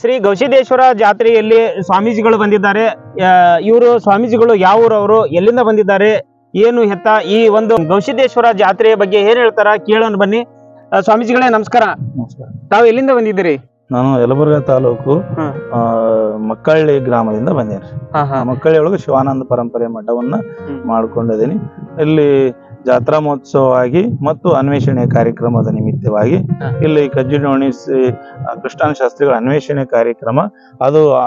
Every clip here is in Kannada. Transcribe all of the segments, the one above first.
ಶ್ರೀ ಗವಿಸಿದ್ದೇಶ್ವರ ಜಾತ್ರೆಯಲ್ಲಿ ಸ್ವಾಮೀಜಿಗಳು ಬಂದಿದ್ದಾರೆ. ಇವರು ಸ್ವಾಮೀಜಿಗಳು ಯಾವ ಊರವರು ಎಲ್ಲಿಂದ ಬಂದಿದ್ದಾರೆ ಏನು ಹೆತ್ತ ಈ ಒಂದು ಗವಿಸಿದ್ದೇಶ್ವರ ಜಾತ್ರೆಯ ಬಗ್ಗೆ ಏನ್ ಹೇಳ್ತಾರ ಕೇಳೋಣ ಬನ್ನಿ. ಸ್ವಾಮೀಜಿಗಳೇ ನಮಸ್ಕಾರ. ನಮಸ್ಕಾರ. ತಾವು ಎಲ್ಲಿಂದ ಬಂದಿದ್ದೀರಿ? ನಾನು ಯಲಬುರ್ಗಾ ತಾಲೂಕು ಮಕ್ಕಳ್ಳಿ ಗ್ರಾಮದಿಂದ ಬಂದೇನೆ. ಮಕ್ಕಳಿ ಮಕ್ಕಳ್ಳಿ ಒಳಗೆ ಶಿವಾನಂದ ಪರಂಪರೆ ಮಠವನ್ನ. ಮಾಡ್ಕೊಂಡಿದ್ದೀನಿ. ಇಲ್ಲಿ ಜಾತ್ರಾ ಮಹೋತ್ಸವವಾಗಿ ಮತ್ತು ಅನ್ವೇಷಣೆ ಕಾರ್ಯಕ್ರಮದ ನಿಮಿತ್ತವಾಗಿ. ಇಲ್ಲಿ ಕಜ್ಜಿಡೋಣಿ ಕೃಷ್ಣಾನ ಶಾಸ್ತ್ರಿಗಳ ಅನ್ವೇಷಣೆ ಕಾರ್ಯಕ್ರಮ. ಅದು ಆ,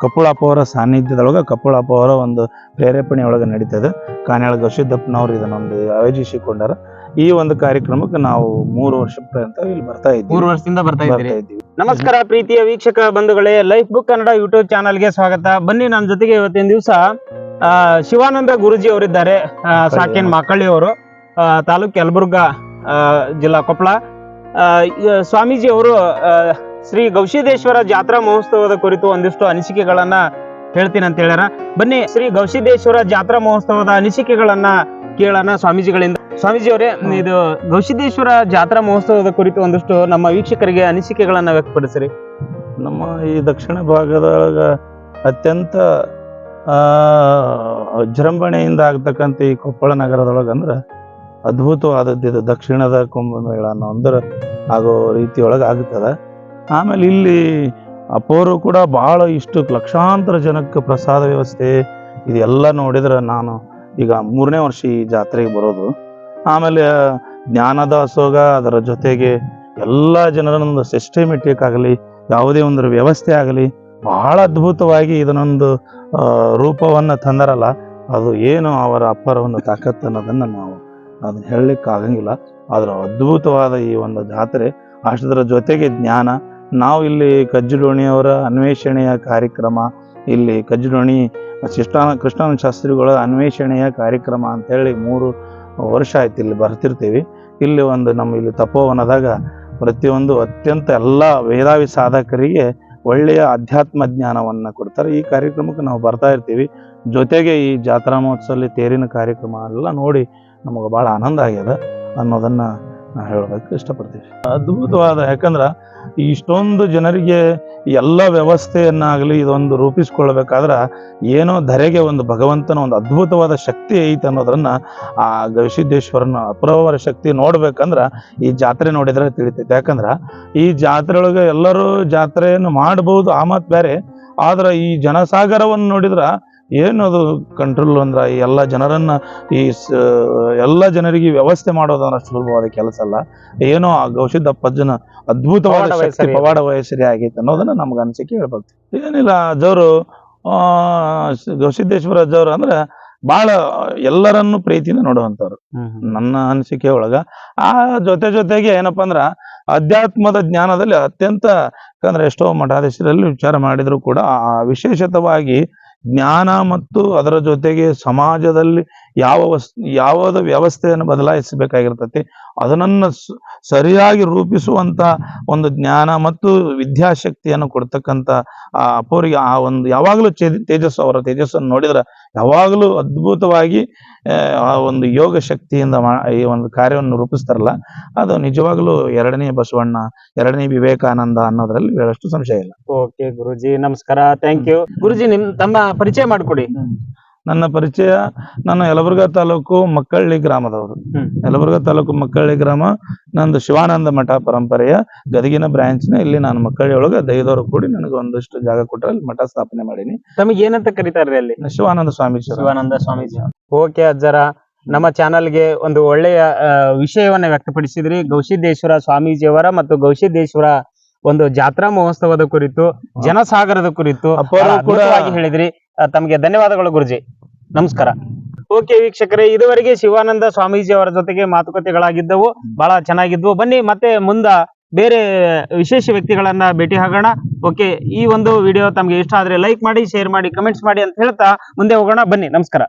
ಕಪ್ಪುಳಪ್ಪ ಅವರ ಸಾನ್ನಿಧ್ಯದೊಳಗೆ ಕಪ್ಪುಳಪ್ಪ ಅವರ ಒಂದು ಪ್ರೇರೇಪಣೆ ಒಳಗೆ ನಡೀತದೆ. ಕಾನ್ಯಾಳ ಗವಿಸಿದ್ದಪ್ಪನವ್ರು ಇದನ್ನೊಂದು ಆಯೋಜಿಸಿಕೊಂಡಾರ. ಈ ಒಂದು ಕಾರ್ಯಕ್ರಮಕ್ಕೆ ನಾವು ಮೂರು ವರ್ಷ ಪರ್ಯಂತ ಇಲ್ಲಿ ಬರ್ತಾ ಇದ್ದೀವಿ. ಮೂರು ವರ್ಷದಿಂದ ಬರ್ತಾ ಬರ್ತಾ ಇದ್ದೀವಿ. ನಮಸ್ಕಾರ ಪ್ರೀತಿಯ ವೀಕ್ಷಕ ಬಂಧುಗಳೇ. ಲೈಫ್ ಬುಕ್ ಕನ್ನಡ ಯೂಟ್ಯೂಬ್ ಚಾನಲ್ಗೆ ಸ್ವಾಗತ. ಬನ್ನಿ ನನ್ನ ಜೊತೆಗೆ ಇವತ್ತಿನ ದಿವಸ ಶಿವಾನಂದ ಗುರುಜಿ ಅವರಿದ್ದಾರೆ. ಸಾಕಿನ್ ಸಾಕೇನ್ ಮಾಕಳ್ಳಿ ಅವರು ತಾಲೂಕ್ ಯಲಬುರ್ಗ ಜಿಲ್ಲಾ ಕೊಪ್ಪಳ ಆ, ಸ್ವಾಮೀಜಿ ಅವರು ಶ್ರೀ ಗೌಶಿದೇಶ್ವರ ಜಾತ್ರಾ ಮಹೋತ್ಸವದ ಕುರಿತು ಒಂದಿಷ್ಟು ಅನಿಸಿಕೆಗಳನ್ನ ಹೇಳ್ತೀನಿ ಅಂತ ಹೇಳ್ಯಾರ. ಬನ್ನಿ ಶ್ರೀ ಗೌಶಿದೇಶ್ವರ ಜಾತ್ರಾ ಮಹೋತ್ಸವದ ಅನಿಸಿಕೆಗಳನ್ನ ಕೇಳೋಣ ಸ್ವಾಮೀಜಿಗಳಿಂದ. ಸ್ವಾಮೀಜಿ ಅವರೇ ಇದು ಗವಿಸಿದ್ದೇಶ್ವರ ಜಾತ್ರಾ ಮಹೋತ್ಸವದ ಕುರಿತು ಒಂದಿಷ್ಟು ನಮ್ಮ ವೀಕ್ಷಕರಿಗೆ ಅನಿಸಿಕೆಗಳನ್ನ ವ್ಯಕ್ತಪಡಿಸ್ರಿ. ನಮ್ಮ ಈ ದಕ್ಷಿಣ ಭಾಗದೊಳಗ ಅತ್ಯಂತ ವಿಜೃಂಭಣೆಯಿಂದ ಆಗ್ತಕ್ಕಂಥ ಈ ಕೊಪ್ಪಳ ನಗರದೊಳಗಂದ್ರೆ ಅದ್ಭುತವಾದದ್ದು ಇದು ದಕ್ಷಿಣದ ಕುಂಭಮೇಳ ಅನ್ನೋ ಅಂದ್ರೆ ಆಗೋ ರೀತಿಯೊಳಗೆ ಆಗ್ತದೆ. ಆಮೇಲೆ ಇಲ್ಲಿ ಅಪೋರು ಕೂಡ ಭಾಳ ಇಷ್ಟು ಲಕ್ಷಾಂತರ ಜನಕ್ಕೆ ಪ್ರಸಾದ ವ್ಯವಸ್ಥೆ ಇದೆಲ್ಲ ನೋಡಿದ್ರೆ ನಾನು ಈಗ ಮೂರನೇ ವರ್ಷ ಈ ಜಾತ್ರೆಗೆ ಬರೋದು. ಆಮೇಲೆ ಜ್ಞಾನದಾಸೋಗ ಅದರ ಜೊತೆಗೆ ಎಲ್ಲ ಜನರನ್ನೊಂದು ಸಿಸ್ಟಮೆಟಿಕ್ ಆಗಲಿ ಯಾವುದೇ ಒಂದು ವ್ಯವಸ್ಥೆ ಆಗಲಿ, ಬಹಳ ಅದ್ಭುತವಾಗಿ ಇದನ್ನೊಂದು ರೂಪವನ್ನ ತಂದರಲ್ಲ, ಅದು ಏನು ಅವರ ಅಪ್ಪರ ಒಂದು ತಾಕತ್ತು ಅನ್ನೋದನ್ನು ನಾವು ಅದನ್ನು ಹೇಳಲಿಕ್ಕೆ ಆಗಂಗಿಲ್ಲ. ಆದ್ರೆ ಅದ್ಭುತವಾದ ಈ ಒಂದು ಜಾತ್ರೆ, ಅಷ್ಟರ ಜೊತೆಗೆ ಜ್ಞಾನ. ನಾವು ಇಲ್ಲಿ ಕಜ್ಜುಡೋಣಿಯವರ ಅನ್ವೇಷಣೆಯ ಕಾರ್ಯಕ್ರಮ, ಇಲ್ಲಿ ಕಜ್ಜಿಡೋಣಿ ಕೃಷ್ಣ ಕೃಷ್ಣನ ಶಾಸ್ತ್ರಿಗಳ ಅನ್ವೇಷಣೆಯ ಕಾರ್ಯಕ್ರಮ ಅಂತೇಳಿ ಮೂರು ವರ್ಷ ಆಯ್ತು ಇಲ್ಲಿ ಬರ್ತಿರ್ತೀವಿ. ಇಲ್ಲಿ ಒಂದು ನಮ್ಮ ಇಲ್ಲಿ ತಪೋವನದಾಗ ಪ್ರತಿಯೊಂದು ಅತ್ಯಂತ ಎಲ್ಲ ವೇದಾವಿ ಸಾಧಕರಿಗೆ ಒಳ್ಳೆಯ ಅಧ್ಯಾತ್ಮ ಜ್ಞಾನವನ್ನ ಕೊಡ್ತಾರೆ. ಈ ಕಾರ್ಯಕ್ರಮಕ್ಕೆ ನಾವು ಬರ್ತಾ ಇರ್ತೀವಿ. ಜೊತೆಗೆ ಈ ಜಾತ್ರಾ ಮಹೋತ್ಸವದಲ್ಲಿ ತೇರಿನ ಕಾರ್ಯಕ್ರಮ ಎಲ್ಲ ನೋಡಿ ನಮಗೆ ಭಾಳ ಆನಂದ ಆಗ್ಯದ ಅನ್ನೋದನ್ನ ನಾ ಹೇಳೋದಕ್ಕೆ ಇಷ್ಟಪಡ್ತೀವಿ ಅದ್ಭುತವಾದ, ಯಾಕಂದ್ರೆ ಇಷ್ಟೊಂದು ಜನರಿಗೆ ಎಲ್ಲ ವ್ಯವಸ್ಥೆಯನ್ನಾಗಲಿ ಇದೊಂದು ರೂಪಿಸ್ಕೊಳ್ಬೇಕಾದ್ರೆ ಏನೋ ಧರೆಗೆ ಒಂದು ಭಗವಂತನ ಒಂದು ಅದ್ಭುತವಾದ ಶಕ್ತಿ ಐತೆ ಅನ್ನೋದನ್ನ ಆ ಗವಿಸಿದ್ದೇಶ್ವರನ ಅಪ್ರವರ ಶಕ್ತಿ ನೋಡ್ಬೇಕಂದ್ರ ಈ ಜಾತ್ರೆ ನೋಡಿದ್ರೆ ತಿಳಿತೈತೆ. ಯಾಕಂದ್ರ ಈ ಜಾತ್ರೆ ಒಳಗೆ ಎಲ್ಲರೂ ಜಾತ್ರೆಯನ್ನು ಮಾಡಬಹುದು ಆ ಮಾತು ಬೇರೆ ಆದ್ರ ಈ ಜನಸಾಗರವನ್ನು ನೋಡಿದ್ರ ಏನದು ಕಂಟ್ರೋಲ್ ಅಂದ್ರೆ ಈ ಎಲ್ಲ ಜನರನ್ನ ಈ ಎಲ್ಲ ಜನರಿಗೆ ವ್ಯವಸ್ಥೆ ಮಾಡೋದು ಅನ್ನೋ ಸುಲಭವಾದ ಕೆಲಸ ಅಲ್ಲ. ಏನೋ ಆ ಗೌಶಿದ್ದಪ್ಪಜ್ಜನ ಅದ್ಭುತವಾದ ಪವಾಡ ಶಕ್ತಿ ವಯಸ್ಸರಿ. ಪವಾಡ ವಯಸ್ಸರಿ ಆಗೈತೆ ಅನ್ನೋದನ್ನ ನಮ್ಗೆ ಅನಿಸಿಕೆ ಹೇಳ್ಬೋದು ಏನಿಲ್ಲ ಅಜ್ಜವರು ಆ ಗವಿಸಿದ್ದೇಶ್ವರ ಅಜ್ಜವ್ರು ಅಂದ್ರೆ ಬಹಳ ಎಲ್ಲರನ್ನು ಪ್ರೀತಿಯಿಂದ ನೋಡುವಂತವ್ರು. ನನ್ನ ಅನಿಸಿಕೆ ಒಳಗ. ಆ ಜೊತೆ ಜೊತೆಗೆ ಏನಪ್ಪಾ ಅಂದ್ರ ಅಧ್ಯಾತ್ಮದ ಜ್ಞಾನದಲ್ಲಿ ಅತ್ಯಂತ ಯಾಕಂದ್ರೆ ಎಷ್ಟೋ ಮಠಾಧೀಶರಲ್ಲಿ ವಿಚಾರ ಮಾಡಿದ್ರು ಕೂಡ ಆ ವಿಶೇಷತವಾಗಿ ಜ್ಞಾನ ಮತ್ತು ಅದರ ಜೊತೆಗೆ ಸಮಾಜದಲ್ಲಿ ಯಾವ ವಸ್ ಯಾವದ ವ್ಯವಸ್ಥೆಯನ್ನು ಬದಲಾಯಿಸಬೇಕಾಗಿರ್ತತಿ ಅದನ್ನ ಸರಿಯಾಗಿ ರೂಪಿಸುವಂತ ಒಂದು ಜ್ಞಾನ ಮತ್ತು ವಿದ್ಯಾಶಕ್ತಿಯನ್ನು ಕೊಡ್ತಕ್ಕಂತ ಆ ಅಪೋರಿಗೆ ಆ ಒಂದು ಯಾವಾಗಲೂ ತೇಜಸ್ಸು ಅವರ ತೇಜಸ್ಸನ್ನು ನೋಡಿದ್ರೆ ಯಾವಾಗಲೂ ಅದ್ಭುತವಾಗಿ ಆ, ಒಂದು ಯೋಗ ಶಕ್ತಿಯಿಂದ ಈ ಒಂದು ಕಾರ್ಯವನ್ನು ರೂಪಿಸ್ತಾರಲ್ಲ ಅದು ನಿಜವಾಗ್ಲೂ ಎರಡನೇ ಬಸವಣ್ಣ ಎರಡನೇ ವಿವೇಕಾನಂದ ಅನ್ನೋದ್ರಲ್ಲಿ ಹೇಳಷ್ಟು ಸಂಶಯ ಇಲ್ಲ. ಓಕೆ ಗುರುಜಿ ನಮಸ್ಕಾರ ಥ್ಯಾಂಕ್ ಯು ಗುರುಜಿ ನಿಮ್ ತಮ್ಮ ಪರಿಚಯ ಮಾಡಿಕೊಡಿ. ನನ್ನ ಪರಿಚಯ ನಾನು ಯಲಬುರ್ಗಾ ತಾಲೂಕು ಮಕ್ಕಳ್ಳಿ ಗ್ರಾಮದವರು. ಯಲಬುರ್ಗಾ ತಾಲೂಕು ಮಕ್ಕಳ್ಳಿ ಗ್ರಾಮ ನಂದು ಶಿವಾನಂದ ಮಠ ಪರಂಪರೆಯ ಗದಗಿನ ಬ್ರಾಂಚ್ನ ಇಲ್ಲಿ ನಾನು ಮಕ್ಕಳ್ಳಿ ಒಳಗೆ ದೈದವರು ಕೂಡಿ ನನಗೆ ಒಂದಷ್ಟು ಜಾಗ ಕೊಟ್ಟರೆ ಅಲ್ಲಿ ಮಠ ಸ್ಥಾಪನೆ ಮಾಡೀನಿ. ತಮಗೆ ಏನಂತ ಕರೀತಾರ್ರಿ ಅಲ್ಲಿ? ಶಿವಾನಂದ ಸ್ವಾಮೀಜಿ ಶಿವಾನಂದ ಸ್ವಾಮೀಜಿ ಓಕೆ ಅಜ್ಜರ ನಮ್ಮ ಚಾನಲ್ಗೆ ಒಂದು ಒಳ್ಳೆಯ ವಿಷಯವನ್ನ ವ್ಯಕ್ತಪಡಿಸಿದ್ರಿ. ಗೌಸಿದ್ದೇಶ್ವರ ಸ್ವಾಮೀಜಿಯವರ ಮತ್ತು ಗೌಸಿದ್ದೇಶ್ವರ ಒಂದು ಜಾತ್ರಾ ಮಹೋತ್ಸವದ ಕುರಿತು ಜನಸಾಗರದ ಕುರಿತು ಹೇಳಿದ್ರಿ. ತಮಗೆ ಧನ್ಯವಾದಗಳು ಗುರುಜಿ. ನಮಸ್ಕಾರ. ಓಕೆ ವೀಕ್ಷಕರೇ, ಇದುವರೆಗೆ ಶಿವಾನಂದ ಸ್ವಾಮೀಜಿ ಅವರ ಜೊತೆಗೆ ಮಾತುಕತೆಗಳಾಗಿದ್ದವು. ಬಹಳ ಚೆನ್ನಾಗಿದ್ವು. ಬನ್ನಿ, ಮತ್ತೆ ಮುಂದ ಬೇರೆ ವಿಶೇಷ ವ್ಯಕ್ತಿಗಳನ್ನ ಭೇಟಿ ಆಗೋಣ. ಓಕೆ, ಈ ಒಂದು ವಿಡಿಯೋ ತಮಗೆ ಇಷ್ಟ ಆದ್ರೆ ಲೈಕ್ ಮಾಡಿ, ಶೇರ್ ಮಾಡಿ, ಕಮೆಂಟ್ಸ್ ಮಾಡಿ ಅಂತ ಹೇಳ್ತಾ ಮುಂದೆ ಹೋಗೋಣ. ಬನ್ನಿ, ನಮಸ್ಕಾರ.